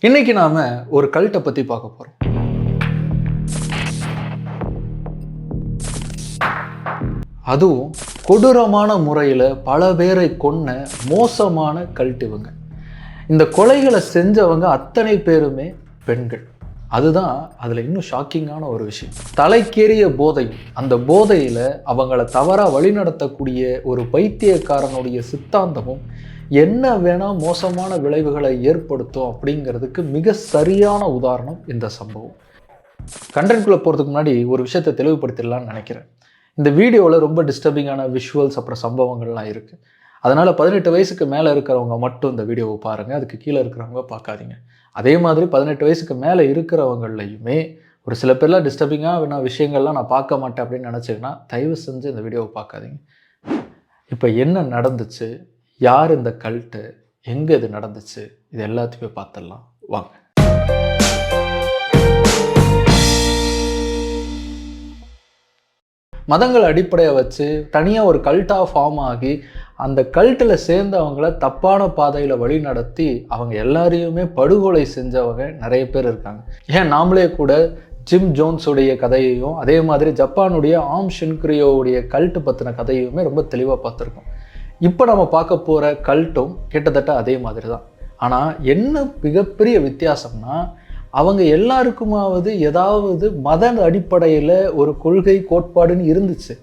இன்னைக்கு நாம ஒரு கல்ட்டை பத்தி பார்க்க போறோம். அதுவும் கொடூரமான முறையில் பல பேரை கொன்ன மோசமான கல்ட் இவங்க. இந்த கொலைகளை செஞ்சவங்க அத்தனை பேருமே பெண்கள். அதுதான் அதில் இன்னும் ஷாக்கிங்கான ஒரு விஷயம். தலைக்கேறிய போதை. அந்த போதையில் அவங்கள தவறாக வழிநடத்தக்கூடிய ஒரு பைத்தியக்காரனுடைய சித்தாந்தமும் என்ன வேணால் மோசமான விளைவுகளை ஏற்படுத்தும் அப்படிங்கிறதுக்கு மிக சரியான உதாரணம் இந்த சம்பவம். கண்டென்ட்குள்ளே போகிறதுக்கு முன்னாடி ஒரு விஷயத்தை தெளிவுபடுத்திடலான்னு நினைக்கிறேன். இந்த வீடியோவில் ரொம்ப டிஸ்டர்பிங்கான விஷுவல்ஸ் அப்புறம் சம்பவங்கள்லாம் இருக்குது அதனால் பதினெட்டு வயசுக்கு மேலே இருக்கிறவங்க மட்டும் இந்த வீடியோவை பாருங்கள் அதுக்கு கீழே இருக்கிறவங்க பார்க்காதீங்க. அதே மாதிரி பதினெட்டு வயசுக்கு மேலே இருக்கிறவங்களையுமே ஒரு சில பேர்லாம் டிஸ்டர்பிங்காக வேணா விஷயங்கள்லாம் நான் பார்க்க மாட்டேன் அப்படின்னு நினச்சிங்கன்னா தயவு செஞ்சு இந்த வீடியோவை பார்க்காதீங்க. இப்போ என்ன நடந்துச்சு? யார் இந்த கல்ட்டு? எங்கே இது நடந்துச்சு? இது எல்லாத்தையுமே பார்த்துடலாம். வாங்க. மதங்கள் அடிப்படையை வச்சு தனியாக ஒரு கல்ட்டாக ஃபார்ம் ஆகி அந்த கல்ட்டில் சேர்ந்தவங்கள தப்பான பாதையில் வழி நடத்தி அவங்க எல்லாரையுமே படுகொலை செஞ்சவங்க நிறைய பேர் இருக்காங்க. ஏன்? நாமளே கூட ஜிம் ஜோன்ஸுடைய கதையையும் அதே மாதிரி ஜப்பானுடைய ஆம் ஷின்க்ரியோவுடைய கல்ட்டு பற்றின கதையுமே ரொம்ப தெளிவாக பார்த்துருக்கோம். இப்போ நம்ம பார்க்க போகிற கல்ட்டும் கிட்டத்தட்ட அதே மாதிரி தான் ஆனால் என்ன மிகப்பெரிய வித்தியாசம்னா அவங்க எல்லாருக்குமாவது ஏதாவது மத அடிப்படையில் ஒரு கொள்கை கோட்பாடுன்னு இருந்துச்சு.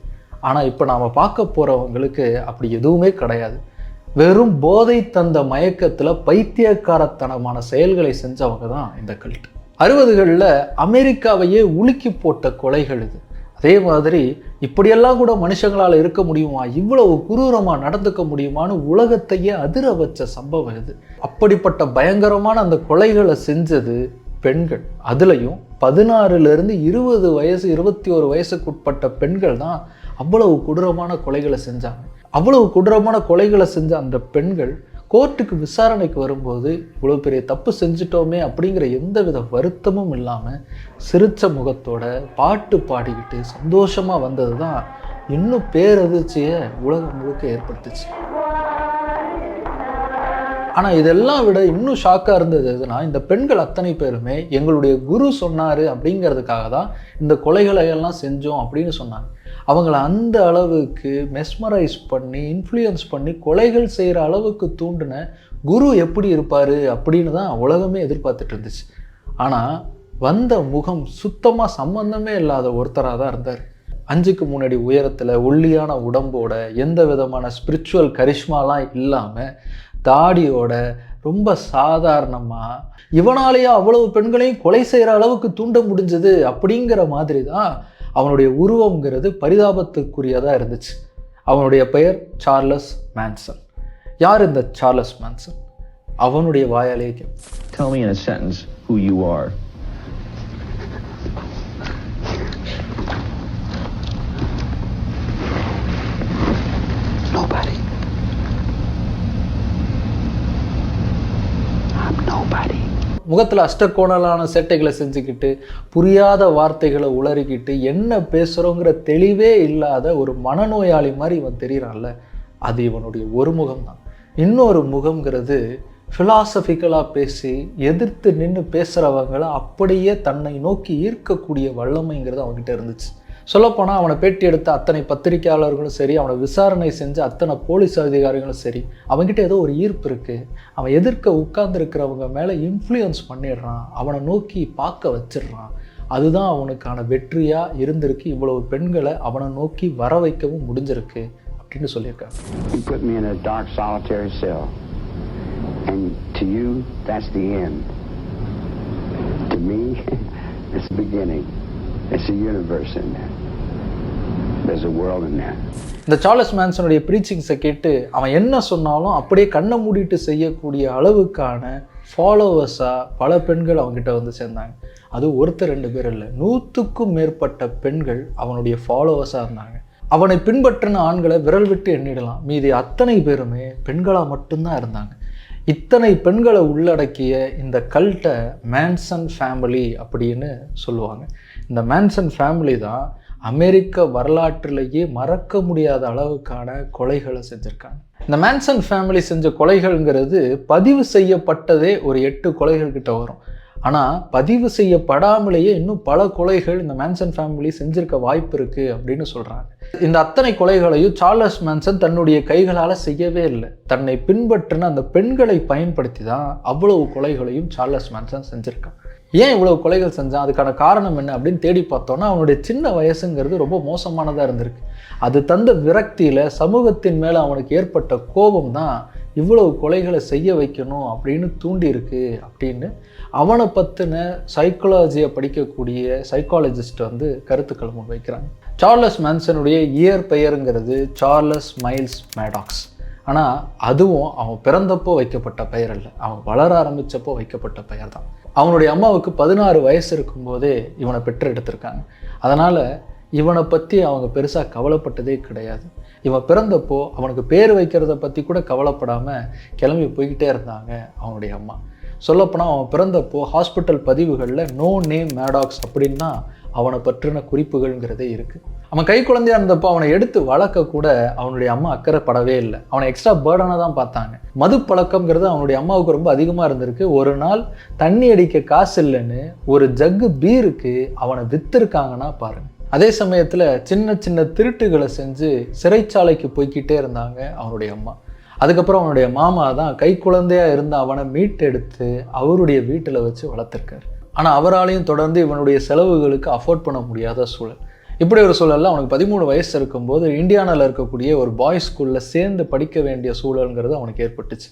ஆனால் இப்போ நாம் பார்க்க போகிறவங்களுக்கு அப்படி எதுவுமே கிடையாது. வெறும் போதை தந்த மயக்கத்தில் பைத்தியக்காரத்தனமான செயல்களை செஞ்சவங்க தான் இந்த கல்ட். அறுபதுகளில் அமெரிக்காவையே உலுக்கி போட்ட கொலைகள் இது. அதே மாதிரி இப்படியெல்லாம் கூட மனுஷங்களால் இருக்க முடியுமா? இவ்வளவு குரூரமாக நடந்துக்க முடியுமான்னு உலகத்தையே அதிர வச்ச சம்பவம் இது. அப்படிப்பட்ட பயங்கரமான அந்த கொலைகளை செஞ்சது பெண்கள். அதுலேயும் பதினாறுலேருந்து இருபது வயசு இருபத்தி ஒரு வயசுக்குட்பட்ட பெண்கள் தான் அவ்வளவு கொடூரமான கொலைகளை செஞ்சாங்க. அவ்வளவு கொடூரமான கொலைகளை செஞ்ச அந்த பெண்கள் கோர்ட்டுக்கு விசாரணைக்கு வரும்போது இவ்வளோ பெரிய தப்பு செஞ்சிட்டோமே அப்படிங்கிற எந்த வித வருத்தமும் இல்லாமல் சிரிச்ச முகத்தோட பாட்டு பாடிக்கிட்டு சந்தோஷமாக வந்தது தான் இன்னும் பேரதிர்ச்சியை உலகம் முழுக்க ஏற்படுத்துச்சு. ஆனால் இதெல்லாம் விட இன்னும் ஷாக்காக இருந்தது எதுனா இந்த பெண்கள் அத்தனை பேருமே எங்களுடைய குரு சொன்னார் அப்படிங்கிறதுக்காக தான் இந்த கொலைகளை எல்லாம் செஞ்சோம் அப்படின்னு சொன்னாங்க. அவங்கள அந்த அளவுக்கு மெஸ்மரைஸ் பண்ணி இன்ஃப்ளூயன்ஸ் பண்ணி கொலைகள் செய்கிற அளவுக்கு தூண்டின குரு எப்படி இருப்பார் அப்படின்னு தான் உலகமே எதிர்பார்த்துட்டு இருந்துச்சு. ஆனால் வந்த முகம் சுத்தமாக சம்பந்தமே இல்லாத ஒருத்தராக தான் இருந்தார். அஞ்சுக்கு முன்னாடி உயரத்தில் ஒல்லியான உடம்போட எந்த விதமான ஸ்பிரிச்சுவல் கரிஷ்மாலாம் இல்லாமல் தாடியோட ரொம்ப சாதாரணமாக இவனாலேயே அவ்வளவு பெண்களையும் கொலை செய்கிற அளவுக்கு தூண்ட முடிஞ்சது அப்படிங்கிற மாதிரி தான் அவனுடைய உருவங்கிறது பரிதாபத்துக்குரியதாக இருந்துச்சு. அவனுடைய பெயர் சார்லஸ் மேன்சன். யார் இந்த சார்லஸ் மேன்சன்? அவனுடைய வாயாலே Tell me in a sentence who you are. Nobody. I'm nobody. முகத்தில் அஷ்டகோணலான சேட்டைகளை செஞ்சுக்கிட்டு புரியாத வார்த்தைகளை உளறிக்கிட்டு என்ன பேசுகிறோங்கிற தெளிவே இல்லாத ஒரு மனநோயாளி மாதிரி இவன் தெரிகிறான்ல அது இவனுடைய ஒரு முகம் தான் இன்னொரு முகம்ங்கிறது ஃபிலாசபிக்கலாக பேசி எதிர்த்து நின்று பேசுகிறவங்களை அப்படியே தன்னை நோக்கி ஈர்க்கக்கூடிய வல்லமைங்கிறது அவன்கிட்ட இருந்துச்சு. சொல்லப்போனால் அவனை பேட்டி எடுத்த அத்தனை பத்திரிகையாளர்களும் சரி அவனை விசாரணை செஞ்ச அத்தனை போலீஸ் அதிகாரிகளும் சரி அவன்கிட்ட ஏதோ ஒரு ஈர்ப்பு இருக்குது அவன் எதிர்க்க உட்கார்ந்துருக்கிறவங்க மேலே இன்ஃப்ளூயன்ஸ் பண்ணிடுறான் அவனை நோக்கி பார்க்க வச்சிடுறான். அதுதான் அவனுக்கான வெற்றியாக இருந்திருக்கு. இவ்வளவு பெண்களை அவனை நோக்கி வர வைக்கவும் முடிஞ்சிருக்கு அப்படின்னு சொல்லியிருக்காங்க It's a universe in there. There's a world in there. இந்த சார்லஸ் மேன்சனுடைய ப்ரீச்சிங்ஸை கேட்டு அவன் என்ன சொன்னாலும் அப்படியே கண்ணை மூடிட்டு செய்யக்கூடிய அளவுக்கான ஃபாலோவர்ஸாக பல பெண்கள் அவங்ககிட்ட வந்து சேர்ந்தாங்க. அது ஒருத்தர் ரெண்டு பேர் இல்லை. நூற்றுக்கும் மேற்பட்ட பெண்கள் அவனுடைய ஃபாலோவர்ஸாக இருந்தாங்க. அவனை பின்பற்றின ஆண்களை விரல் விட்டு எண்ணிடலாம். மீதி அத்தனை பேருமே பெண்களாக மட்டும்தான் இருந்தாங்க. இத்தனை பெண்களை உள்ளடக்கிய இந்த கல்ட்டை மேன்சன் ஃபேமிலி அப்படின்னு சொல்லுவாங்க. இந்த மேன்சன் ஃபேமிலி தான் அமெரிக்க வரலாற்றிலேயே மறக்க முடியாத அளவுக்கான கொலைகளை செஞ்சுருக்காங்க. இந்த மேன்சன் ஃபேமிலி செஞ்ச கொலைகள்ங்கிறது பதிவு செய்யப்பட்டதே ஒரு எட்டு கொலைகள் கிட்ட வரும். ஆனால் பதிவு செய்யப்படாமலேயே இன்னும் பல கொலைகள் இந்த மேன்சன் ஃபேமிலி செஞ்சிருக்க வாய்ப்பு இருக்குது அப்படின்னு சொல்கிறாங்க இந்த அத்தனை கொலைகளையும் சார்லஸ் மேன்சன் தன்னுடைய கைகளால் செய்யவே இல்லை. தன்னை பின்பற்றின அந்த பெண்களை பயன்படுத்தி தான் அவ்வளவு கொலைகளையும் சார்லஸ் மேன்சன் செஞ்சுருக்கான். ஏன் இவ்வளவு கொலைகள் செஞ்சான்? அதுக்கான காரணம் என்ன அப்படின்னு தேடி பார்த்தோன்னா அவனுடைய சின்ன வயசுங்கிறது ரொம்ப மோசமானதாக இருந்திருக்கு. அது தந்த விரக்தியில் சமூகத்தின் மேலே அவனுக்கு ஏற்பட்ட கோபம் தான் இவ்வளவு கொலைகளை செய்ய வைக்கணும் அப்படின்னு தூண்டியிருக்கு அப்படின்னு அவனை பற்றின சைக்காலஜியை படிக்கக்கூடிய சைக்காலஜிஸ்ட் வந்து கருத்துக்கள் முன்வைக்கிறாங்க. சார்லஸ் மேன்சனுடைய இயர் பெயருங்கிறது சார்லஸ் மைல்ஸ் மேடாக்ஸ். ஆனால் அதுவும் அவன் பிறந்தப்போ வைக்கப்பட்ட பெயர் இல்லை அவன் வளர ஆரம்பித்தப்போ வைக்கப்பட்ட பெயர் தான். அவனுடைய அம்மாவுக்கு பதினாறு வயசு இருக்கும்போதே இவனை பெற்று எடுத்திருக்காங்க. அதனால் இவனை பற்றி அவங்க பெருசாக கவலைப்பட்டதே கிடையாது. இவன் பிறந்தப்போ அவனுக்கு பேர் வைக்கிறத பற்றி கூட கவலைப்படாமல் கிளம்பி போய்கிட்டே இருந்தாங்க அவனுடைய அம்மா. சொல்லப்போனால் அவன் பிறந்தப்போ ஹாஸ்பிட்டல் பதிவுகளில் நோ நேம் மேடாக்ஸ் அப்படின்னா அவனை பற்றின குறிப்புகள்ங்கிறதே இருக்குது அவன் கை குழந்தையாக இருந்தப்போ அவனை எடுத்து வளர்க்க கூட அவனுடைய அம்மா அக்கறைப்படவே இல்லை. அவனை எக்ஸ்ட்ரா பேர்டனாக தான் பார்த்தாங்க. மது பழக்கம்ங்கிறது அவனுடைய அம்மாவுக்கு ரொம்ப அதிகமாக இருந்திருக்கு. ஒரு நாள் தண்ணி அடிக்க காசு இல்லைன்னு ஒரு ஜக்கு பீருக்கு அவனை விற்றுருக்காங்கன்னா பாருங்க. அதே சமயத்தில் சின்ன சின்ன திருட்டுகளை செஞ்சு சிறைச்சாலைக்கு போய்க்கிட்டே இருந்தாங்க அவனுடைய அம்மா. அதுக்கப்புறம் அவனுடைய மாமா தான் கை குழந்தையாக இருந்த அவனை மீட்டெடுத்து அவருடைய வீட்டில் வச்சு வளர்த்துருக்காரு. ஆனால் அவராலையும் தொடர்ந்து இவனுடைய செலவுகளுக்கு அஃபோர்ட் பண்ண முடியாத சூழல். இப்படி ஒரு சூழலில் அவனுக்கு பதிமூணு வயசு இருக்கும்போது இந்தியானாவில் இருக்கக்கூடிய ஒரு பாய்ஸ் ஸ்கூலில் சேர்ந்து படிக்க வேண்டிய சூழலுங்கிறது அவனுக்கு ஏற்பட்டுச்சு.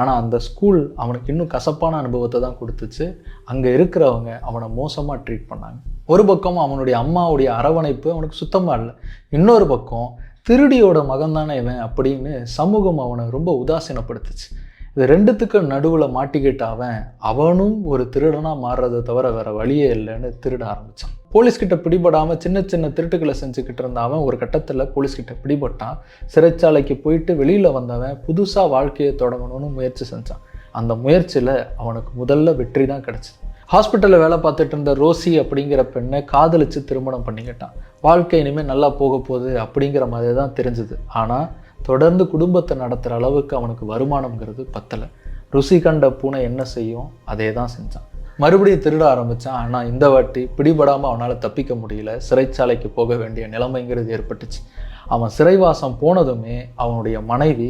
ஆனால் அந்த ஸ்கூல் அவனுக்கு இன்னும் கசப்பான அனுபவத்தை தான் கொடுத்துச்சு. அங்கே இருக்கிறவங்க அவனை மோசமாக ட்ரீட் பண்ணாங்க. ஒரு பக்கம் அவனுடைய அம்மாவுடைய அரவணைப்பு அவனுக்கு சுத்தமாக இல்லை. இன்னொரு பக்கம் திருடியோட மகன் தானே இவன் அப்படின்னு சமூகம் அவனை ரொம்ப உதாசீனப்படுத்துச்சு. இது ரெண்டுத்துக்கும் நடுவில் மாட்டிக்கிட்ட அவன் அவனும் ஒரு திருடனாக மாறுறதை தவிர வேற வழியே இல்லைன்னு திருட ஆரம்பித்தான் போலீஸ்கிட்ட பிடிபடாமல் சின்ன சின்ன திருட்டுகளை செஞ்சுக்கிட்டு இருந்த அவன் ஒரு கட்டத்தில் போலீஸ்கிட்ட பிடிபட்டான். சிறைச்சாலைக்கு போயிட்டு வெளியில் வந்தவன் புதுசாக வாழ்க்கையை தொடங்கணும்னு முயற்சி செஞ்சான். அந்த முயற்சியில் அவனுக்கு முதல்ல வெற்றி தான் கிடச்சிது. ஹாஸ்பிட்டலில் வேலை பார்த்துட்டு இருந்த ரோசி அப்படிங்கிற பெண்ணை காதலித்து திருமணம் பண்ணிக்கிட்டான். வாழ்க்கை இனிமேல் நல்லா போக போகுது அப்படிங்கிற மாதிரி தான் தெரிஞ்சுது. ஆனால் தொடர்ந்து குடும்பத்தை நடத்துகிற அளவுக்கு அவனுக்கு வருமானம்ங்கிறது பத்தலை. ருசி கண்ட பூனை என்ன செய்யும்? அதே தான் செஞ்சான். மறுபடியும் திருட ஆரம்பித்தான் ஆனால் இந்த வாட்டி பிடிபடாமல் அவனால் தப்பிக்க முடியல. சிறைச்சாலைக்கு போக வேண்டிய நிலைமைங்கிறது ஏற்பட்டுச்சு. அவன் சிறைவாசம் போனதுமே அவனுடைய மனைவி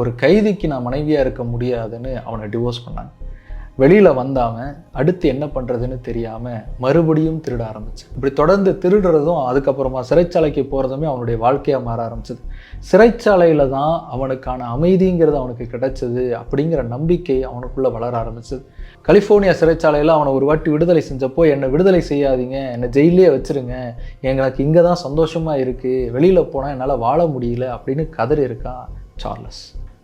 ஒரு கைதிக்கு நான் மனைவியாக இருக்க முடியாதுன்னு அவனை டிவோர்ஸ் பண்ணாங்க. வெளியில் வந்தவன் அடுத்து என்ன பண்ணுறதுன்னு தெரியாமல் மறுபடியும் திருட ஆரம்பிச்சு இப்படி தொடர்ந்து திருடுறதும் அதுக்கப்புறமா சிறைச்சாலைக்கு போகிறதுமே அவனுடைய வாழ்க்கையாக மாற ஆரம்பிச்சது. சிறைச்சாலையில் தான் அவனுக்கான அமைதிங்கிறது அவனுக்கு கிடைச்சது அப்படிங்கிற நம்பிக்கை அவனுக்குள்ளே வளர ஆரம்பிச்சது. கலிஃபோர்னியா சிறைச்சாலையில் அவனை ஒரு வாட்டி விடுதலை செஞ்சப்போ என்னை விடுதலை செய்யாதீங்க என்னை ஜெயிலே வச்சுருங்க எங்களுக்கு இங்கே தான் சந்தோஷமாக இருக்குது வெளியில் போனால் என்னால் வாழ முடியல அப்படின்னு கதறி இருக்கான் சார்லஸ்.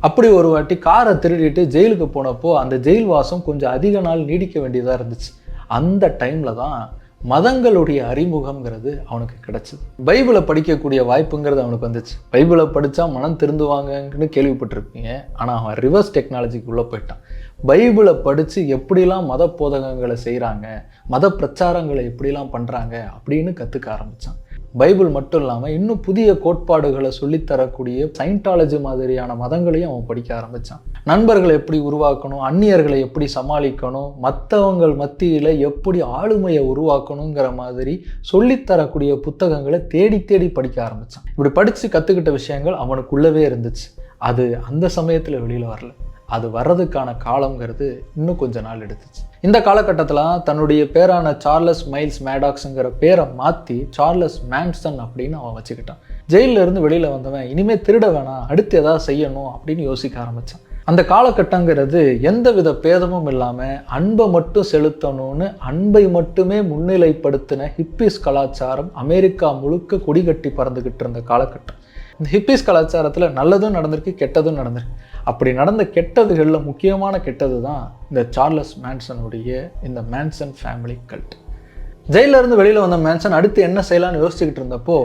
அப்படி ஒரு வாட்டி காரை திருடிட்டு ஜெயிலுக்கு போனப்போ அந்த ஜெயில் வாசம் கொஞ்சம் அதிக நாள் நீடிக்க வேண்டியதாக இருந்துச்சு. அந்த டைமில் தான் மதங்களுடைய அறிமுகம்ங்கிறது அவனுக்கு கிடைச்சது. பைபிளை படிக்கக்கூடிய வாய்ப்புங்கிறது அவனுக்கு வந்துச்சு. பைபிளை படித்தா மனம் திருந்துவாங்கன்னு கேள்விப்பட்டிருப்பீங்க. ஆனால் அவன் ரிவர்ஸ் டெக்னாலஜிக்கு உள்ளே போயிட்டான். பைபிளை படித்து எப்படிலாம் மத போதகங்களை செய்கிறாங்க மத பிரச்சாரங்களை எப்படிலாம் பண்ணுறாங்க அப்படின்னு கற்றுக்க ஆரம்பித்தான் பைபிள் மட்டும் இல்லாமல் இன்னும் புதிய கோட்பாடுகளை சொல்லித்தரக்கூடிய சயின்டாலஜி மாதிரியான மதங்களையும் அவன் படிக்க ஆரம்பித்தான் நண்பர்களை எப்படி உருவாக்கணும் அந்நியர்களை எப்படி சமாளிக்கணும் மற்றவங்கள் மத்தியில் எப்படி ஆளுமையை உருவாக்கணுங்கிற மாதிரி சொல்லித்தரக்கூடிய புத்தகங்களை தேடி தேடி படிக்க ஆரம்பித்தான் இப்படி படித்து கற்றுக்கிட்ட விஷயங்கள் அவனுக்குள்ளவே இருந்துச்சு. அது அந்த சமயத்தில் வெளியில் வரல. அது வர்றதுக்கான காலங்கிறது இன்னும் கொஞ்ச நாள் எடுத்துச்சு. இந்த காலகட்டத்தில் தன்னுடைய பேரான சார்லஸ் மைல்ஸ் மேடாக்ஸுங்கிற பேரை மாற்றி சார்லஸ் மேன்சன் அப்படின்னு அவன் வச்சுக்கிட்டான். ஜெயிலில் இருந்து வெளியில் வந்தவன் இனிமேல் திருட வேணாம் அடுத்து எதாவது செய்யணும் அப்படின்னு யோசிக்க ஆரம்பித்தான் அந்த காலகட்டங்கிறது எந்த வித பேதமும் இல்லாமல் அன்பை மட்டும் செலுத்தணும்னு அன்பை மட்டுமே முன்னிலைப்படுத்தின ஹிப்பிஸ் கலாச்சாரம் அமெரிக்கா முழுக்க கொடிகட்டி பறந்துக்கிட்டு இருந்த காலகட்டம். இந்த ஹிப்பிஸ் கலாச்சாரத்தில் நல்லதும் நடந்திருக்கு கெட்டதும் நடந்திருக்கு. அப்படி நடந்த கெட்டதுகளில் முக்கியமான கெட்டது தான் இந்த சார்லஸ் மேன்சனுடைய இந்த மேன்சன் ஃபேமிலி கல்ட் ஜெயிலிருந்து வெளியில் வந்த மேன்சன் அடுத்து என்ன செய்யலாம்னு யோசிச்சுக்கிட்டு இருந்தப்போ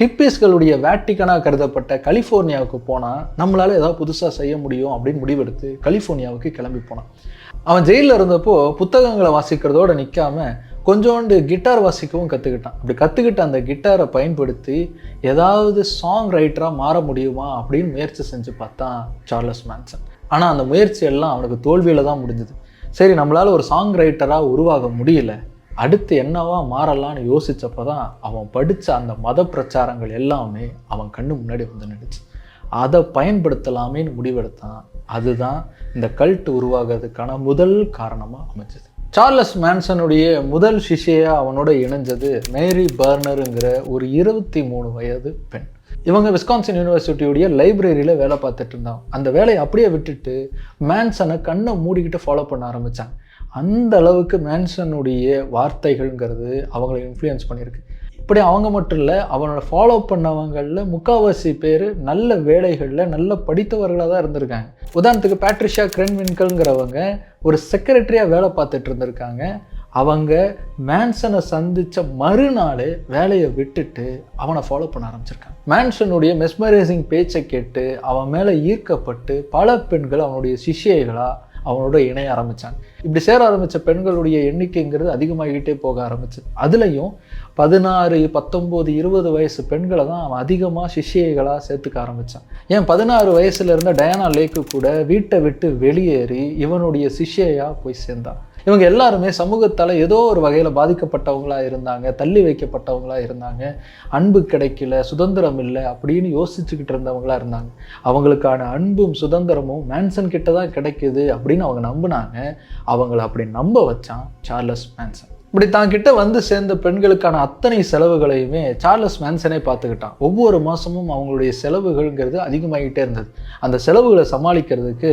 ஹிப்பிஸ்களுடைய வேட்டிக்கனாக கருதப்பட்ட கலிஃபோர்னியாவுக்கு போனால் நம்மளால் ஏதாவது புதுசாக செய்ய முடியும் அப்படின்னு முடிவெடுத்து கலிஃபோர்னியாவுக்கு கிளம்பி போனான். அவன் ஜெயிலில் இருந்தப்போ புத்தகங்களை வாசிக்கிறதோடு நிற்காம கொஞ்சோண்டு கிட்டார் வாசிக்கவும் கற்றுக்கிட்டான் அப்படி கற்றுக்கிட்ட அந்த கிட்டாரை பயன்படுத்தி ஏதாவது சாங் ரைட்டராக மாற முடியுமா அப்படின்னு முயற்சி செஞ்சு பார்த்தான் சார்லஸ் மேன்சன். ஆனால் அந்த முயற்சி எல்லாம் அவனுக்கு தோல்வியில் தான் முடிஞ்சுது. சரி நம்மளால் ஒரு சாங் ரைட்டராக உருவாக முடியல. அடுத்து என்னவா மாறலாம்னு யோசித்தப்போ தான் அவன் படித்த அந்த மத பிரச்சாரங்கள் எல்லாமே அவன் கண்ணு முன்னாடி வந்து நின்றுச்சு அதை பயன்படுத்தலாமேன்னு முடிவெடுத்தான். அதுதான் இந்த கல்ட் உருவாகிறதுக்கான முதல் காரணமாக அமைச்சது சார்லஸ் மேன்சனுடைய முதல் சிஷ்யா அவனோட இணைஞ்சது மேரி பர்னருங்கிற ஒரு இருபத்தி மூணு வயது பெண். இவங்க விஸ்கான்சன் யூனிவர்சிட்டியுடைய லைப்ரரியில் வேலை பார்த்துட்டு இருந்தாங்க. அந்த வேலையை அப்படியே விட்டுட்டு மேன்சனை கண்ணை மூடிக்கிட்டு ஃபாலோ பண்ண ஆரம்பித்தாங்க அந்த அளவுக்கு மேன்சனுடைய வார்த்தைகள்ங்கிறது அவங்களை இன்ஃப்ளூயன்ஸ் பண்ணியிருக்கு. இப்படி அவங்க மட்டும் இல்லை அவனோட ஃபாலோ பண்ணவங்களில் முக்கால்வாசி பேர் நல்ல வேலைகளில் நல்ல படித்தவர்களாக தான் இருந்திருக்காங்க. உதாரணத்துக்கு பேட்ரிஷா கிரென்வின்கல்ங்கிறவங்க ஒரு செக்ரட்டரியாக வேலை பார்த்துட்டு இருந்திருக்காங்க. அவங்க மேன்சனை சந்தித்த மறுநாள் வேலையை விட்டுட்டு அவனை ஃபாலோ பண்ண ஆரம்பிச்சிருக்காங்க. மேன்சனுடைய மெஸ்மரைசிங் பேச்சை கேட்டு அவன் மேலே ஈர்க்கப்பட்டு பல பெண்கள் அவனுடைய சிஷியைகளாக அவனோட இணைய ஆரம்பித்தாங்க இப்படி சேர ஆரம்பித்த பெண்களுடைய எண்ணிக்கைங்கிறது அதிகமாகிட்டே போக ஆரம்பிச்சது அதுலேயும் பதினாறு பத்தொம்போது இருபது வயசு பெண்களை தான் அவன் அதிகமாக சிஷியைகளாக சேர்த்துக்க ஆரம்பித்தான் ஏன் பதினாறு வயசுல இருந்த டயானா லேக்கு கூட வீட்டை விட்டு வெளியேறி இவனுடைய சிஷ்யையாக போய் சேர்ந்தான். இவங்க எல்லாருமே சமூகத்தால் ஏதோ ஒரு வகையில் பாதிக்கப்பட்டவங்களாக இருந்தாங்க தள்ளி வைக்கப்பட்டவங்களாக இருந்தாங்க அன்பு கிடைக்கல சுதந்திரம் இல்லை அப்படின்னு யோசிச்சுக்கிட்டு இருந்தவங்களா இருந்தாங்க. அவங்களுக்கான அன்பும் சுதந்திரமும் மேன்சன் கிட்ட தான் கிடைக்குது அப்படின்னு அவங்க நம்பினாங்க. அவங்கள அப்படி நம்ப வச்சான் சார்லஸ் மேன்சன். இப்படி தான் கிட்ட வந்து சேர்ந்த பெண்களுக்கான அத்தனை செலவுகளையுமே சார்லஸ் மேன்சனே பார்த்துக்கிட்டான். ஒவ்வொரு மாதமும் அவங்களுடைய செலவுகள்ங்கிறது அதிகமாகிட்டே இருந்தது. அந்த செலவுகளை சமாளிக்கிறதுக்கு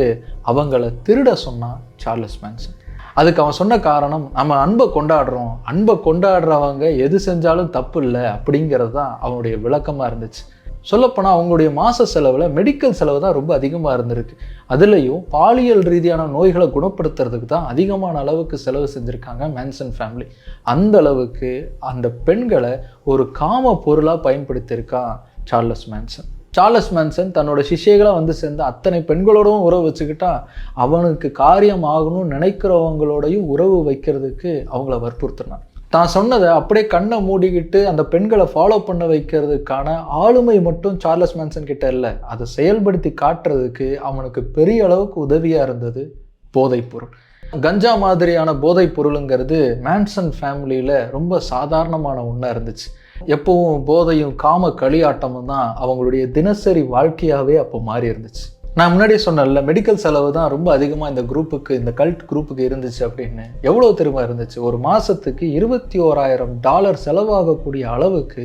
அவங்கள திருட சொன்னான் சார்லஸ் மேன்சன் அதுக்கு அவன் சொன்ன காரணம் நம்ம அன்பை கொண்டாடுறோம். அன்பை கொண்டாடுறவங்க எது செஞ்சாலும் தப்பு இல்லை அப்படிங்கிறது தான் அவனுடைய விளக்கமாக இருந்துச்சு. சொல்லப்போனால் அவங்களுடைய மாத செலவில் மெடிக்கல் செலவு தான் ரொம்ப அதிகமாக இருந்திருக்கு. அதுலேயும் பாலியல் ரீதியான நோய்களை குணப்படுத்துறதுக்கு தான் அதிகமான அளவுக்கு செலவு செஞ்சுருக்காங்க மேன்சன் ஃபேமிலி அந்த அளவுக்கு அந்த பெண்களை ஒரு காம பொருளாக பயன்படுத்தியிருக்கான் சார்லஸ் மேன்சன். சார்லஸ் மேன்சன் தன்னோட சிஷ்யைகளாக வந்து சேர்ந்த அத்தனை பெண்களோடவும் உறவு வச்சுக்கிட்டா அவனுக்கு காரியம் ஆகணும்னு நினைக்கிறவங்களோடையும் உறவு வைக்கிறதுக்கு அவங்கள வற்புறுத்தினான். தான் சொன்னதை அப்படியே கண்ணை மூடிக்கிட்டு அந்த பெண்களை ஃபாலோ பண்ண வைக்கிறதுக்கான ஆளுமை மட்டும் சார்லஸ் மேன்சன் கிட்ட இல்லை. அதை செயல்படுத்தி காட்டுறதுக்கு அவனுக்கு பெரிய அளவுக்கு உதவியாக இருந்தது போதைப்பொருள் கஞ்சா மாதிரியான போதைப் பொருளுங்கிறது மேன்சன் ஃபேமிலியில் ரொம்ப சாதாரணமான ஒன்றா இருந்துச்சு. எப்பவும் போதையும் காம களியாட்டமும் தான் அவங்களுடைய தினசரி வாழ்க்கையாகவே அப்போ மாறி இருந்துச்சு நான் முன்னாடியே சொன்னேன்ல மெடிக்கல் செலவு தான் ரொம்ப அதிகமாக இந்த குரூப்புக்கு இந்த கல்ட் குரூப்புக்கு இருந்துச்சு அப்படின்னு. எவ்வளோ திரும்ப இருந்துச்சு? ஒரு மாதத்துக்கு இருபத்தி ஓராயிரம் டாலர் செலவாகக்கூடிய அளவுக்கு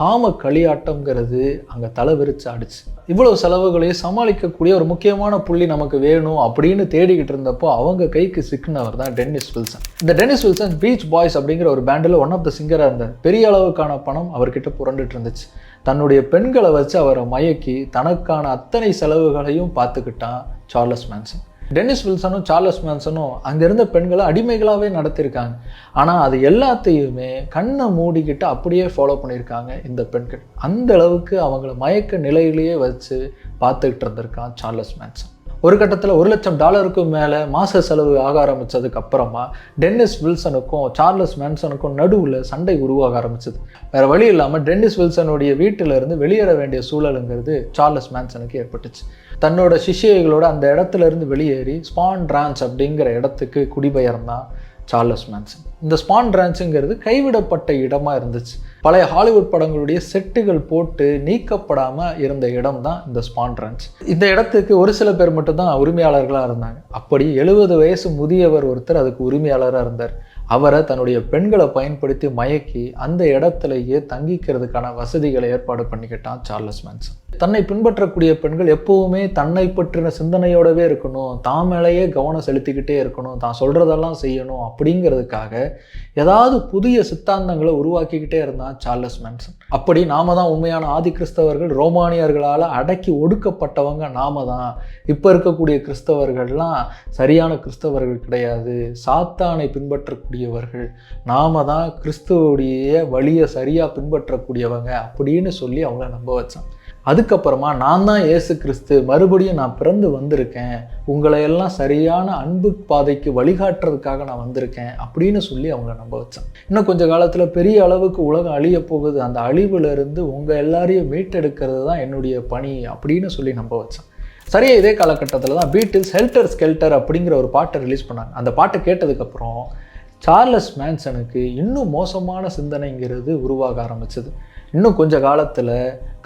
காம களியாட்டம்ங்கிறது அங்கே தலை விரிச்சு ஆடிச்சு. இவ்வளோ செலவுகளையும் சமாளிக்கக்கூடிய ஒரு முக்கியமான புள்ளி நமக்கு வேணும் அப்படின்னு தேடிக்கிட்டு இருந்தப்போ அவங்க கைக்கு சிக்கினவர் தான் டென்னிஸ் வில்சன். இந்த டென்னிஸ் வில்சன் பீச் பாய்ஸ் அப்படிங்கிற ஒரு பேண்டில் ஒன் ஆஃப் த சிங்கராக இருந்தார். பெரிய அளவுக்கான பணம் அவர்கிட்ட புரண்டுட்டு இருந்துச்சு. தன்னுடைய பெண்களை வச்சு அவரை மயக்கி தனக்கான அத்தனை செலவுகளையும் பார்த்துக்கிட்டான் சார்லஸ் மேன்சன். டென்னிஸ் வில்சனும் சார்லஸ் மேன்சனும் அங்கே இருந்த பெண்களை அடிமைகளாகவே நடத்தியிருக்காங்க. ஆனால் அது எல்லாத்தையுமே கண்ணை மூடிக்கிட்டு அப்படியே ஃபாலோ பண்ணியிருக்காங்க இந்த பெண்கள். அந்த அளவுக்கு அவங்கள மயக்க நிலையிலேயே வச்சு பார்த்துக்கிட்டு இருந்திருக்கான் சார்லஸ் மேன்சன். ஒரு கட்டத்தில் ஒரு லட்சம் டாலருக்கும் மேலே மாத செலவு ஆக ஆரம்பித்ததுக்கு அப்புறமா டென்னிஸ் வில்சனுக்கும் சார்லஸ் மேன்சனுக்கும் நடுவில் சண்டை உருவாக ஆரம்பிச்சது. வேறு வழி இல்லாமல் டென்னிஸ் வில்சனுடைய வீட்டிலிருந்து வெளியேற வேண்டிய சூழலுங்கிறது சார்லஸ் மேன்சனுக்கு ஏற்பட்டுச்சு. தன்னோட சிஷியைகளோட அந்த இடத்துல இருந்து வெளியேறி ஸ்பான் ரான்ச் அப்படிங்கிற இடத்துக்கு குடிபெயர்ந்தான் சார்லஸ் மேன்சன். இந்த ஸ்பான் ரான்ச்சுங்கிறது கைவிடப்பட்ட இடமா இருந்துச்சு. பழைய ஹாலிவுட் படங்களுடைய செட்டுகள் போட்டு நீக்கப்படாமல் இருந்த இடம் தான் இந்த ஸ்பான்ட்ரன்ஸ் இந்த இடத்துக்கு ஒரு சில பேர் மட்டும்தான் உரிமையாளர்களாக இருந்தாங்க. அப்படி எழுபது வயசு முதியவர் ஒருத்தர் அதுக்கு உரிமையாளராக இருந்தார். அவரை தன்னுடைய பெண்களை பயன்படுத்தி மயக்கி அந்த இடத்துலயே தங்கிக்கிறதுக்கான வசதிகளை ஏற்பாடு பண்ணிக்கிட்டான் சார்லஸ் மேன்சன். தன்னை பின்பற்றக்கூடிய பெண்கள் எப்பவுமே தன்னை பற்றின சிந்தனையோடவே இருக்கணும். தான் மேலேயே கவனம் செலுத்திக்கிட்டே இருக்கணும். தான் சொல்றதெல்லாம் செய்யணும் அப்படிங்கிறதுக்காக ஏதாவது புதிய சித்தாந்தங்களை உருவாக்கிக்கிட்டே இருந்தான் சார்லஸ் மேன்சன். அப்படி நாம தான் உண்மையான ஆதி கிறிஸ்தவர்கள் ரோமானியர்களால் அடக்கி ஒடுக்கப்பட்டவங்க நாம தான். இப்போ இருக்கக்கூடிய கிறிஸ்தவர்கள்லாம் சரியான கிறிஸ்தவர்கள் கிடையாது. சாத்தானை பின்பற்றக்கூடியவர்கள். நாம தான் கிறிஸ்துவோடைய வழியை சரியாக பின்பற்றக்கூடியவங்க அப்படின்னு சொல்லி அவங்கள நம்ப வச்சான் அதுக்கப்புறமா நான் தான் ஏசு கிறிஸ்து மறுபடியும் நான் பிறந்து வந்திருக்கேன் உங்களை எல்லாம் சரியான அன்பு பாதைக்கு வழிகாட்டுறதுக்காக நான் வந்திருக்கேன் அப்படின்னு சொல்லி அவங்கள நம்ப வச்சேன் இன்னும் கொஞ்ச காலத்தில் பெரிய அளவுக்கு உலகம் அழிய போகுது அந்த அழிவுலேருந்து உங்கள் எல்லாரையும் மீட்டெடுக்கிறது தான் என்னுடைய பணி அப்படின்னு சொல்லி நம்ப வச்சேன் சரியா இதே காலகட்டத்தில் தான் பீட்டில்ஸ் ஹெல்டர் ஸ்கெல்டர் அப்படிங்கிற ஒரு பாட்டை ரிலீஸ் பண்ணாங்க. அந்த பாட்டை கேட்டதுக்கப்புறம் சார்லஸ் மேன்சனுக்கு இன்னும் மோசமான சிந்தனைங்கிறது உருவாக ஆரம்பிச்சது. இன்னும் கொஞ்ச காலத்தில்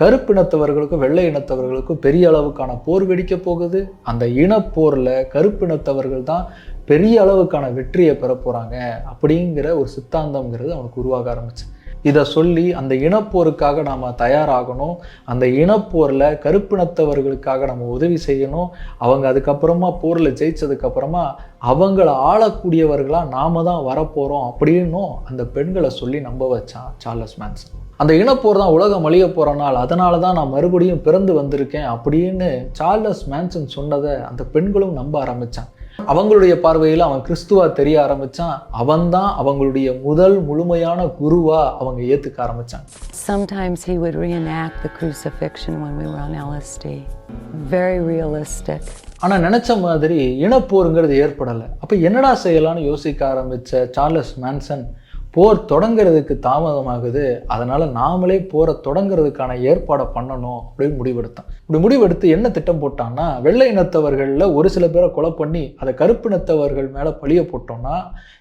கருப்பினத்தவர்களுக்கும் வெள்ளை இனத்தவர்களுக்கும் பெரிய அளவுக்கான போர் வெடிக்க போகுது. அந்த இனப்போரில் கருப்பினத்தவர்கள் தான் பெரிய அளவுக்கான வெற்றியை பெற போகிறாங்க அப்படிங்கிற ஒரு சித்தாந்தம்ங்கிறது அவனுக்கு உருவாக ஆரம்பிச்சு. இதை சொல்லி அந்த இனப்போருக்காக நாம் தயாராகணும். அந்த இனப்போரில் கருப்பினத்தவர்களுக்காக நம்ம உதவி செய்யணும். அவங்க அதுக்கப்புறமா போரில் ஜெயிச்சதுக்கப்புறமா அவங்கள ஆளக்கூடியவர்களாக நாம தான் வரப்போகிறோம் அப்படின்னும் அந்த பெண்களை சொல்லி நம்ப வச்சான் சார்லஸ் மேன்சன். அந்த இனப்போர் தான் உலகம் அழிய போகிற நாள் அதனால தான் நான் மறுபடியும் பிறந்து வந்திருக்கேன் அப்படின்னு சார்லஸ் மேன்சன் சொன்னதை அந்த பெண்களும் நம்ப ஆரம்பித்தான் அவங்களுடைய பார்வையில் அவன் கிறிஸ்துவா தெரிய ஆரம்பித்தான் அவன்தான் அவங்களுடைய முதல் முழுமையான குருவா அவங்க ஏற்றுக்க ஆரம்பித்தான் Sometimes he would reenact the crucifixion when we were on LSD. Very realistic. ஆனால் நினச்ச மாதிரி இனப்போருங்கிறது ஏற்படலை அப்போ என்னடா செய்யலாம்னு யோசிக்க ஆரம்பித்த சார்லஸ் மேன்சன் போர் தொடங்கிறதுக்கு தாமதமாகுது. அதனால் நாமளே போரை தொடங்கிறதுக்கான ஏற்பாடை பண்ணணும் அப்படின்னு முடிவெடுத்தான். இப்படி முடிவெடுத்து என்ன திட்டம் போட்டான்னா வெள்ளை இனத்தவர்களில் ஒரு சில பேரை கொலை பண்ணி அதை கருப்பினத்தவர்கள் மேலே பழிய போட்டோம்னா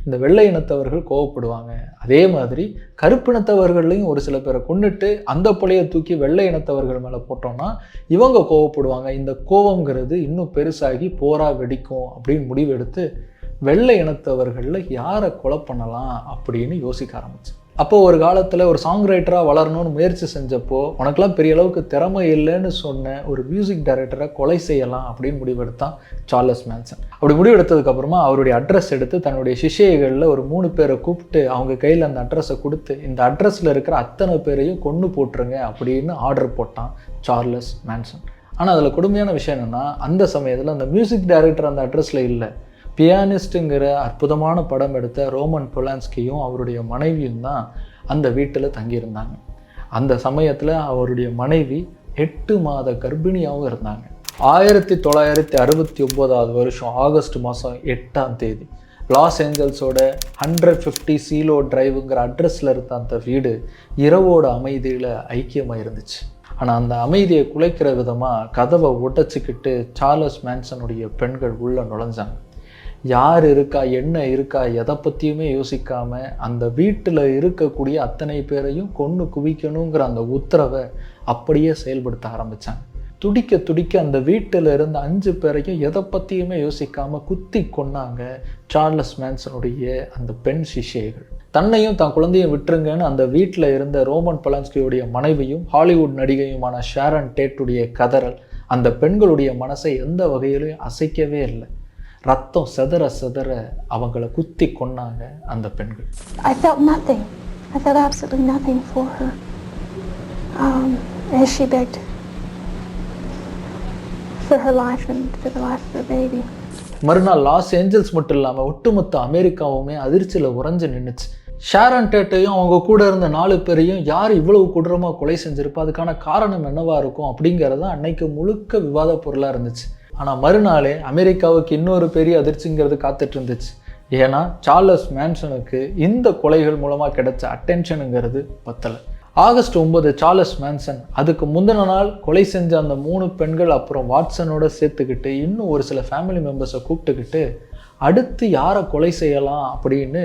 இந்த வெள்ளை இனத்தவர்கள் கோவப்படுவாங்க. அதே மாதிரி கருப்பினத்தவர்களையும் ஒரு சில பேரை கொன்னுட்டு அந்த பழியை தூக்கி வெள்ளை இனத்தவர்கள் மேலே போட்டோம்னா இவங்க கோவப்படுவாங்க. இந்த கோவங்கிறது இன்னும் பெருசாகி போராக வெடிக்கும் அப்படின்னு முடிவெடுத்து வெள்ளை இனத்தவர்களில் யாரை கொலை பண்ணலாம் அப்படின்னு யோசிக்க ஆரம்பிச்சு. அப்போ ஒரு காலத்தில் ஒரு சாங் ரைட்டராக வளரணும்னு முயற்சி செஞ்சப்போ உனக்கெல்லாம் பெரிய அளவுக்கு திறமை இல்லைன்னு சொன்ன ஒரு மியூசிக் டைரக்டரை கொலை செய்யலாம் அப்படின்னு முடிவெடுத்தான் சார்லஸ் மேன்சன். அப்படி முடிவெடுத்ததுக்கப்புறமா அவருடைய அட்ரஸ் எடுத்து தன்னுடைய சிஷைகளில் ஒரு மூணு பேரை கூப்பிட்டு அவங்க கையில் அந்த அட்ரஸை கொடுத்து இந்த அட்ரஸில் இருக்கிற அத்தனை பேரையும் கொன்று போட்டுருங்க அப்படின்னு ஆர்டர் போட்டான் சார்லஸ் மேன்சன். ஆனால் அதில் கொடுமையான விஷயம் என்னென்னா அந்த சமயத்தில் அந்த மியூசிக் டைரக்டர் அந்த அட்ரஸில் இல்லை. பியானிஸ்ட்டுங்கிற அற்புதமான படம் எடுத்த ரோமன் பொலான்ஸ்கியும் அவருடைய மனைவியும் தான் அந்த வீட்டில் தங்கியிருந்தாங்க. அந்த சமயத்தில் அவருடைய மனைவி எட்டு மாத கர்ப்பிணியாகவும் இருந்தாங்க. ஆயிரத்தி தொள்ளாயிரத்தி அறுபத்தி ஒம்போதாவது வருஷம் ஆகஸ்ட் மாதம் எட்டாம் தேதி லாஸ் ஏஞ்சல்ஸோட ஹண்ட்ரட் ஃபிஃப்டி சீலோ டிரைவுங்கிற அட்ரஸில் இருந்த அந்த வீடு இரவோட அமைதியில் ஐக்கியமாக இருந்துச்சு. ஆனால் அந்த அமைதியை குலைக்கிற விதமாக கதவை உடைச்சிக்கிட்டு சார்லஸ் மேன்சனுடைய பெண்கள் உள்ளே நுழைஞ்சாங்க. யார் இருக்கா என்ன இருக்கா எதை பற்றியுமே யோசிக்காமல் அந்த வீட்டில் இருக்கக்கூடிய அத்தனை பேரையும் கொன்று குவிக்கணுங்கிற அந்த உத்தரவை அப்படியே செயல்படுத்த ஆரம்பித்தாங்க துடிக்க துடிக்க அந்த வீட்டில் இருந்த அஞ்சு பேரையும் எதை பற்றியுமே யோசிக்காமல் குத்தி கொன்னாங்க சார்லஸ் மேன்சனுடைய அந்த பெண் சிஷைகள் தன்னையும் தான் குழந்தையும் விட்டுருங்கன்னு அந்த வீட்டில் இருந்த ரோமன் பலான்ஸ்கியுடைய மனைவியும் ஹாலிவுட் நடிகையுமான ஷேரன் டேட்டுடைய கதறல் அந்த பெண்களுடைய மனசை எந்த வகையிலும் அசைக்கவே இல்லை. ரத்தம் செதற செதற அவங்கள குத்தி கொன்னாங்க அந்த பெண்கள் I felt nothing. I felt absolutely nothing for her. Um, as she begged for her life and for the life of her baby. மறுநாள் லாஸ் ஏஞ்சல்ஸ் மட்டும் இல்லாமல் ஒட்டுமொத்த அமெரிக்காவுமே அதிர்ச்சியில் உறைஞ்சு நின்றுச்சு ஷாரன் டேட்டையும் அவங்க கூட இருந்த நாலு பேரையும் யார் இவ்வளவு கொடூரமாக கொலை செஞ்சிருப்பா அதுக்கான காரணம் என்னவா இருக்கும் அப்படிங்கிறது அன்னைக்கு முழுக்க விவாத பொருளாக இருந்துச்சு ஆனால் மறுநாளே அமெரிக்காவுக்கு இன்னொரு பெரிய அதிர்ச்சிங்கிறது காத்துட்டு இருந்துச்சு. ஏன்னா சார்லஸ் மேன்சனுக்கு இந்த கொலைகள் மூலமாக கிடைச்ச அட்டென்ஷனுங்கிறது பத்தலை. ஆகஸ்ட் ஒன்பது சார்லஸ் மேன்சன் அதுக்கு முந்தின நாள் கொலை செஞ்ச அந்த மூணு பெண்கள் அப்புறம் வாட்சனோட சேர்த்துக்கிட்டு இன்னும் ஒரு சில ஃபேமிலி மெம்பர்ஸை கூப்பிட்டுக்கிட்டு அடுத்து யாரை கொலை செய்யலாம் அப்படின்னு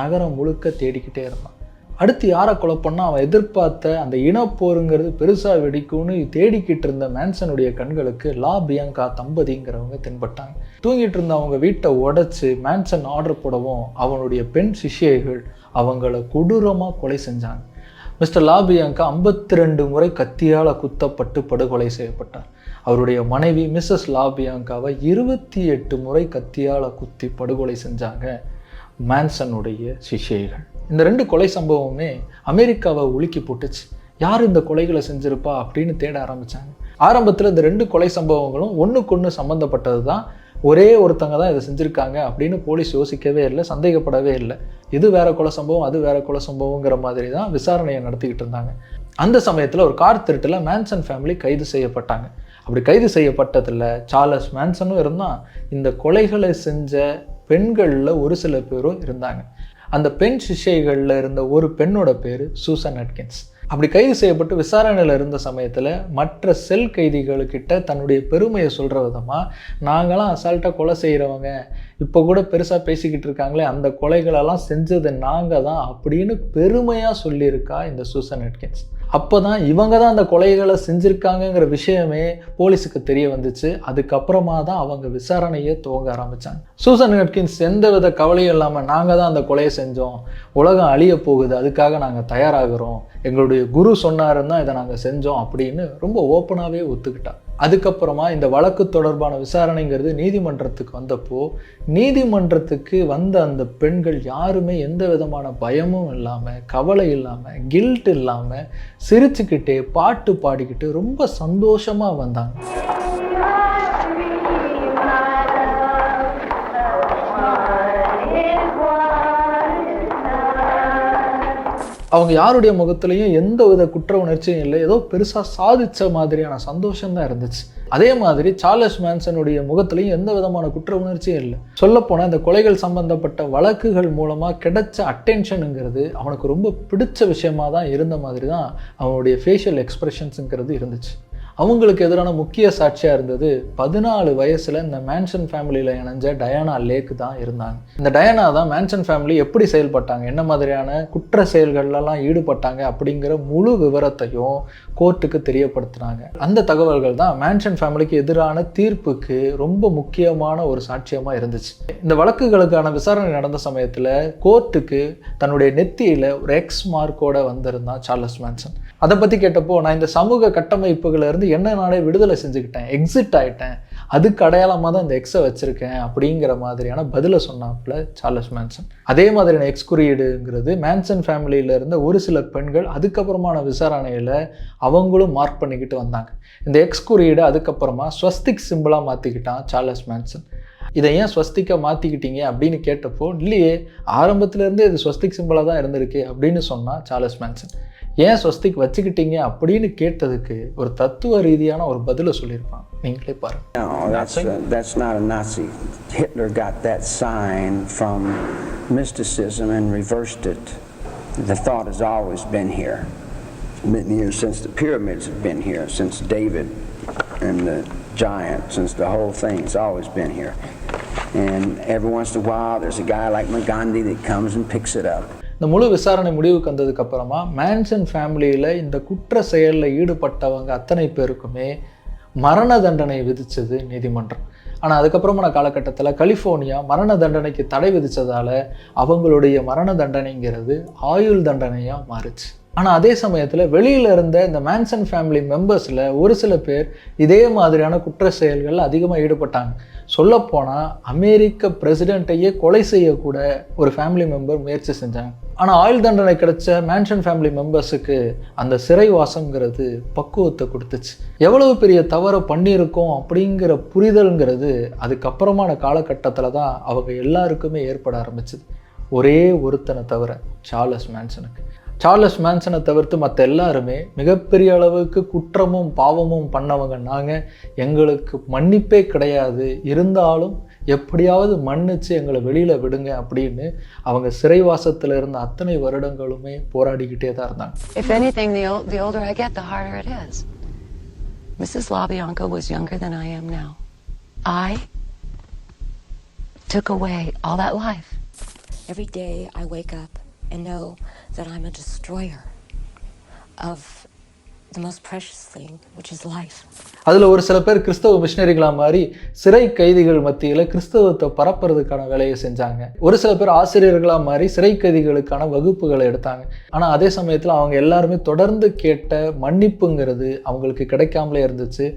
நகரம் முழுக்க தேடிக்கிட்டே இருந்தான். அடுத்து யாரை கொலை பண்ணால் அவன் எதிர்பார்த்த அந்த இனப்போருங்கிறது பெருசாக வெடிக்கும்னு தேடிக்கிட்டு இருந்த மேன்சனுடைய கண்களுக்கு லா பியங்கா தம்பதிங்கிறவங்க தென்பட்டாங்க. தூங்கிட்டு இருந்த அவங்க வீட்டை உடச்சி மேன்சன் ஆர்டர் போடவும் அவனுடைய பெண் சிஷ்யைகள் அவங்கள கொடூரமாக கொலை செஞ்சாங்க. மிஸ்டர் லாபியங்கா ஐம்பத்தி ரெண்டு முறை கத்தியால் குத்தப்பட்டு படுகொலை செய்யப்பட்டார். அவருடைய மனைவி மிஸ்ஸஸ் லாபியங்காவை இருபத்தி எட்டு முறை கத்தியால் குத்தி படுகொலை செஞ்சாங்க மேன்சனுடைய சிஷ்யைகள். இந்த ரெண்டு கொலை சம்பவமுமே அமெரிக்காவை உலுக்கி போட்டுச்சு. யார் இந்த கொலைகளை செஞ்சிருப்பா அப்படின்னு தேட ஆரம்பித்தாங்க ஆரம்பத்தில் இந்த ரெண்டு கொலை சம்பவங்களும் ஒன்றுக்கொன்று சம்மந்தப்பட்டது தான் ஒரே ஒருத்தங்க தான் இதை செஞ்சுருக்காங்க அப்படின்னு போலீஸ் யோசிக்கவே இல்லை சந்தேகப்படவே இல்லை. இது வேற கொலை சம்பவம் அது வேற கொலை சம்பவங்கிற மாதிரி தான் விசாரணையை நடத்திக்கிட்டு இருந்தாங்க. அந்த சமயத்தில் ஒரு கார் திருட்டில் மேன்சன் ஃபேமிலி கைது செய்யப்பட்டாங்க. அப்படி கைது செய்யப்பட்டதில் சார்லஸ் மேன்சனும் இருந்தால் இந்த கொலைகளை செஞ்ச பெண்களில் ஒரு சில பேரும் இருந்தாங்க. அந்த பெண் சிஷ்யைகளில் இருந்த ஒரு பெண்ணோட பேர் சூசன் அட்கின்ஸ். அப்படி கைது செய்யப்பட்டு விசாரணையில் இருந்த சமயத்தில் மற்ற செல் கைதிகளுக்கிட்ட தன்னுடைய பெருமையை சொல்கிற விதமாக நாங்களாம் அசால்ட்டாக கொலை செய்கிறவங்க இப்போ கூட பெருசாக பேசிக்கிட்டு இருக்காங்களே அந்த கொலைகளெல்லாம் செஞ்சது நாங்கள் தான் அப்படின்னு பெருமையாக சொல்லியிருக்கா இந்த சூசன் அட்கின்ஸ். அப்போ தான் இவங்க தான் அந்த கொலைகளை செஞ்சுருக்காங்கங்கிற விஷயமே போலீஸுக்கு தெரிய வந்துச்சு. அதுக்கப்புறமா தான் அவங்க விசாரணையை துவங்க ஆரம்பித்தாங்க சூசன் ஹட்கின்ஸ் எந்த வித கவலையும் இல்லாமல் நாங்கள் தான் அந்த கொலையை செஞ்சோம். உலகம் அழிய போகுது அதுக்காக நாங்கள் தயாராகிறோம். எங்களுடைய குரு சொன்னாருன்னு தான் இதை நாங்கள் செஞ்சோம் அப்படின்னு ரொம்ப ஓப்பனாகவே ஒத்துக்கிட்டா. அதுக்கப்புறமா இந்த வழக்கு தொடர்பான விசாரணைங்கிறது நீதிமன்றத்துக்கு வந்தப்போ நீதிமன்றத்துக்கு வந்த அந்த பெண்கள் யாருமே எந்த விதமான பயமும் இல்லாமல் கவலை இல்லாமல் கில்ட் இல்லாமல் சிரிச்சுக்கிட்டே பாட்டு பாடிக்கிட்டு ரொம்ப சந்தோஷமாக வந்தாங்க. அவங்க யாருடைய முகத்துலையும் எந்த வித குற்ற உணர்ச்சியும் இல்லை. ஏதோ பெருசாக சாதித்த மாதிரியான சந்தோஷம் தான் இருந்துச்சு. அதே மாதிரி சார்லஸ் மேன்சனுடைய முகத்துலையும் எந்த விதமான குற்ற உணர்ச்சியும் இல்லை. சொல்லப்போனால் இந்த கொலைகள் சம்பந்தப்பட்ட வழக்குகள் மூலமாக கிடைச்ச அட்டென்ஷனுங்கிறது அவனுக்கு ரொம்ப பிடிச்ச விஷயமா தான் இருந்த மாதிரி தான் அவனுடைய ஃபேஷியல் எக்ஸ்பிரஷன்ஸுங்கிறது இருந்துச்சு. அவங்களுக்கு எதிரான முக்கிய சாட்சியாக இருந்தது பதினாலு வயசில் இந்த மேன்சன் ஃபேமிலியில் இணைஞ்ச டயானா லேக் தான் இருந்தாங்க. இந்த டயானா தான் மேன்சன் ஃபேமிலி எப்படி செயல்பட்டாங்க? என்ன மாதிரியான குற்ற செயல்கள்லாம் ஈடுபட்டாங்க அப்படிங்கிற முழு விவரத்தையும் கோர்ட்டுக்கு தெரியப்படுத்தினாங்க. அந்த தகவல்கள் தான் மேன்சன் ஃபேமிலிக்கு எதிரான தீர்ப்புக்கு ரொம்ப முக்கியமான ஒரு சாட்சியமாக இருந்துச்சு. இந்த வழக்குகளுக்கான விசாரணை நடந்த சமயத்தில் கோர்ட்டுக்கு தன்னுடைய நெத்தியில் ஒரு எக்ஸ் மார்க்கோட வந்திருந்தான் சார்லஸ் மேன்சன் அதை பற்றி கேட்டப்போ நான் இந்த சமூக கட்டமைப்புகளிலேருந்து என்ன நானே விடுதலை செஞ்சுக்கிட்டேன் எக்ஸிட் ஆகிட்டேன் அதுக்கு அடையாளமாக தான் இந்த எக்ஸை வச்சுருக்கேன் அப்படிங்கிற மாதிரியான பதிலை சொன்னாப்புல சார்லஸ் மேன்சன். அதே மாதிரியான எக்ஸ் குறியீடுங்கிறது மேன்சன் ஃபேமிலியில் இருந்த ஒரு சில பெண்கள் அதுக்கப்புறமான விசாரணையில் அவங்களும் மார்க் பண்ணிக்கிட்டு வந்தாங்க. இந்த எக்ஸ் குறியீடு அதுக்கப்புறமா ஸ்வஸ்திக் சிம்பிளாக மாற்றிக்கிட்டான் சார்லஸ் மேன்சன். இதை ஏன் ஸ்வஸ்திக்கை மாற்றிக்கிட்டீங்க அப்படின்னு கேட்டப்போ இல்லையே ஆரம்பத்துலேருந்தே இது ஸ்வஸ்திக் சிம்பிளாக தான் இருந்திருக்கு அப்படின்னு சொன்னால் சார்லஸ் மேன்சன். ஏன் ஸ்வஸ்திக் வச்சுக்கிட்டீங்க அப்படின்னு கேட்டதுக்கு ஒரு தத்துவ ரீதியான ஒரு பதிலை சொல்லியிருப்பான் நீங்களே பாருங்க No, that's, uh, that's not a Nazi. Hitler got that sign from mysticism and reversed it. The thought has always been here. Been here since the pyramids have been here, since David and the giant, since the whole thing. It's always been here. And every once in a while, there's a guy like Magandhi that comes and picks it up. இந்த முழு விசாரணை முடிவுக்கு வந்ததுக்கு அப்புறமா mansion ஃபேமிலியில் இந்த குற்ற செயலில் ஈடுபட்டவங்க அத்தனை பேருக்குமே மரண தண்டனை விதித்தது நீதிமன்றம். ஆனால் அதுக்கப்புறமான காலகட்டத்தில் கலிஃபோர்னியா மரண தண்டனைக்கு தடை விதித்ததால் அவங்களுடைய மரண தண்டனைங்கிறது ஆயுள் தண்டனையாக மாறுச்சு. ஆனால் அதே சமயத்தில் வெளியில் இருந்த இந்த மேன்சன் ஃபேமிலி மெம்பர்ஸில் ஒரு சில பேர் இதே மாதிரியான குற்ற செயல்களில் அதிகமாக ஈடுபட்டாங்க. சொல்லப்போனால் அமெரிக்க பிரசிடெண்ட்டையே கொலை செய்யக்கூட ஒரு ஃபேமிலி மெம்பர் முயற்சி செஞ்சாங்க. ஆனால் ஆயுள் தண்டனை கிடைச்ச மேன்ஷன் ஃபேமிலி மெம்பர்ஸுக்கு அந்த சிறைவாசங்கிறது பக்குவத்தை கொடுத்துச்சு. எவ்வளவு பெரிய தவறை பண்ணியிருக்கோம் அப்படிங்கிற புரிதல்ங்கிறது அதுக்கப்புறமான காலகட்டத்தில் தான் அவங்க எல்லாருக்குமே ஏற்பட ஆரம்பிச்சுது. ஒரே ஒருத்தனை தவிர சார்லஸ் மேன்சனுக்கு சார்லஸ் மேன்சனை தவிர்த்து மற்ற எல்லாருமே மிகப்பெரிய அளவுக்கு குற்றமும் பாவமும் பண்ணவங்க நாங்கள் எங்களுக்கு மன்னிப்பே கிடையாது இருந்தாலும் எப்படியாவது மன்னிச்சு எங்களை வெளியில் விடுங்க அப்படின்னு அவங்க சிறைவாசத்தில் இருந்த அத்தனை வருடங்களுமே போராடிக்கிட்டே தான் இருந்தாங்க If anything, the, ol- the older I get, the harder it is. Mrs. LaBianca was younger than I am now. I took away all that life. Every day I wake up and know that I'm a destroyer of the most precious thing, which is life. அதில் ஒரு சில பேர் கிறிஸ்தவ மிஷினரிகளா மாதிரி சிறை கைதிகள் மத்தியில் கிறிஸ்தவத்தை பரப்புறதுக்கான வேலையை செஞ்சாங்க. ஒரு சில பேர் ஆசிரியர்களாக மாதிரி சிறை கைதிகளுக்கான வகுப்புகளை எடுத்தாங்க. ஆனால் அதே சமயத்தில் அவங்க எல்லாருமே தொடர்ந்து கேட்ட மன்னிப்புங்கிறது அவங்களுக்கு கிடைக்காமலே இருந்துச்சு.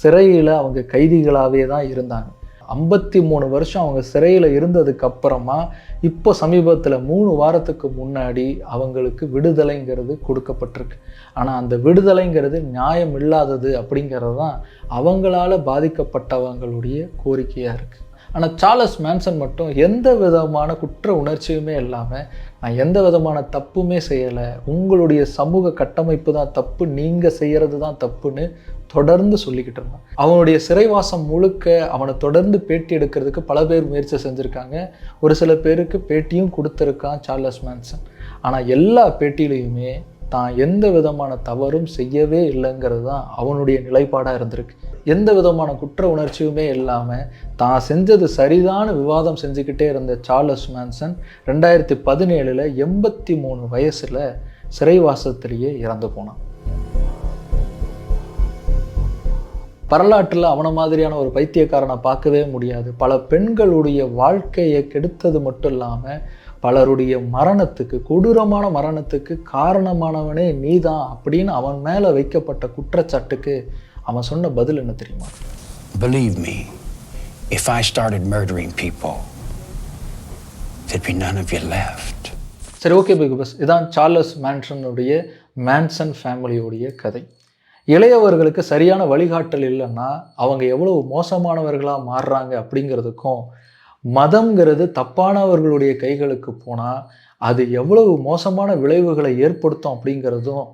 சிறையில் அவங்க கைதிகளாகவே தான் இருந்தாங்க. ஐம்பத்தி மூணு வருஷம் அவங்க சிறையில் இருந்ததுக்கு அப்புறமா இப்போ சமீபத்தில் மூணு வாரத்துக்கு முன்னாடி அவங்களுக்கு விடுதலைங்கிறது கொடுக்கப்பட்டிருக்கு. ஆனால் அந்த விடுதலைங்கிறது நியாயம் இல்லாதது அப்படிங்கிறது தான் அவங்களால பாதிக்கப்பட்டவங்களுடைய கோரிக்கையாக இருக்குது ஆனால் சார்லஸ் மேன்சன் மட்டும் எந்த விதமான குற்ற உணர்ச்சியுமே இல்லாமல் நான் எந்த விதமான தப்புமே செய்யலை. உங்களுடைய சமூக கட்டமைப்பு தான் தப்பு நீங்கள் செய்கிறது தான் தப்புன்னு தொடர்ந்து சொல்லிக்கிட்டு இருந்தான். அவனுடைய சிறைவாசம் முழுக்க அவனை தொடர்ந்து பேட்டி எடுக்கிறதுக்கு பல பேர் முயற்சி செஞ்சுருக்காங்க. ஒரு சில பேருக்கு பேட்டியும் கொடுத்துருக்கான் சார்லஸ் மேன்சன். ஆனால் எல்லா பேட்டியிலையுமே தான் எந்த விதமான தவறும் செய்யவே இல்லைங்கிறது தான் அவனுடைய நிலைப்பாடாக இருந்திருக்கு. எந்த விதமான குற்ற உணர்ச்சியுமே இல்லாமல் தான் செஞ்சது சரிதான விவாதம் செஞ்சுக்கிட்டே இருந்த சார்லஸ் மேன்சன் ரெண்டாயிரத்தி பதினேழில் எண்பத்தி மூணு வயசில் சிறைவாசத்திலேயே இறந்து போனான். வரலாற்றில் அவனை மாதிரியான ஒரு பைத்தியக்காரனை பார்க்கவே முடியாது. பல பெண்களுடைய வாழ்க்கையை கெடுத்தது மட்டும் இல்லாமல் பலருடைய மரணத்துக்கு கொடூரமான மரணத்துக்கு காரணமானவனே நீதான் அப்படின்னு அவன் மேலே வைக்கப்பட்ட குற்றச்சாட்டுக்கு அவன் சொன்ன பதில் என்ன தெரியுமா? Believe me, if I started murdering people, there'd be none of you left. சரி ஓகே பிக் பஸ் இதான் சார்லஸ் மேன்சனுடைய மேன்சன் ஃபேமிலியோடைய கதை. இளையவர்களுக்கு சரியான வழிகாட்டல் இல்லைன்னா அவங்க எவ்வளவு மோசமானவர்களாக மாறுறாங்க அப்படிங்கிறதுக்கும் மதம்ங்கிறது தப்பானவர்களுடைய கைகளுக்கு போனால் அது எவ்வளவு மோசமான விளைவுகளை ஏற்படுத்தும் அப்படிங்கிறதும்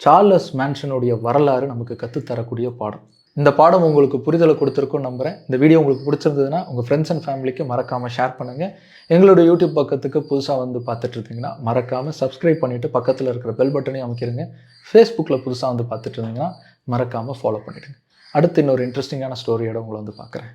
சார்லஸ் மேன்ஷனுடைய வரலாறு நமக்கு கற்றுத்தரக்கூடிய பாடம். இந்த பாடம் உங்களுக்கு புரிதலை கொடுத்துருக்குன்னு நம்புகிறேன் இந்த வீடியோ உங்களுக்கு பிடிச்சிருந்ததுன்னா உங்கள் ஃப்ரெண்ட்ஸ் அண்ட் ஃபேமிலிக்கு மறக்காமல் ஷேர் பண்ணுங்கள் எங்களுடைய யூடியூப் பக்கத்துக்கு புதுசாக வந்து பார்த்துட்டு இருந்தீங்கன்னா மறக்காமல் சப்ஸ்கிரைப் பண்ணிவிட்டு பக்கத்தில் இருக்கிற பெல் பட்டனையும் அமைக்கிறங்க ஃபேஸ்புக்கில் புதுசாக வந்து பார்த்துட்டு இருந்தீங்கன்னா மறக்காமல் ஃபாலோ பண்ணிடுங்க. அடுத்து இன்னொரு இன்ட்ரெஸ்டிங்கான ஸ்டோரியோட உங்களை வந்து பார்க்குறேன்.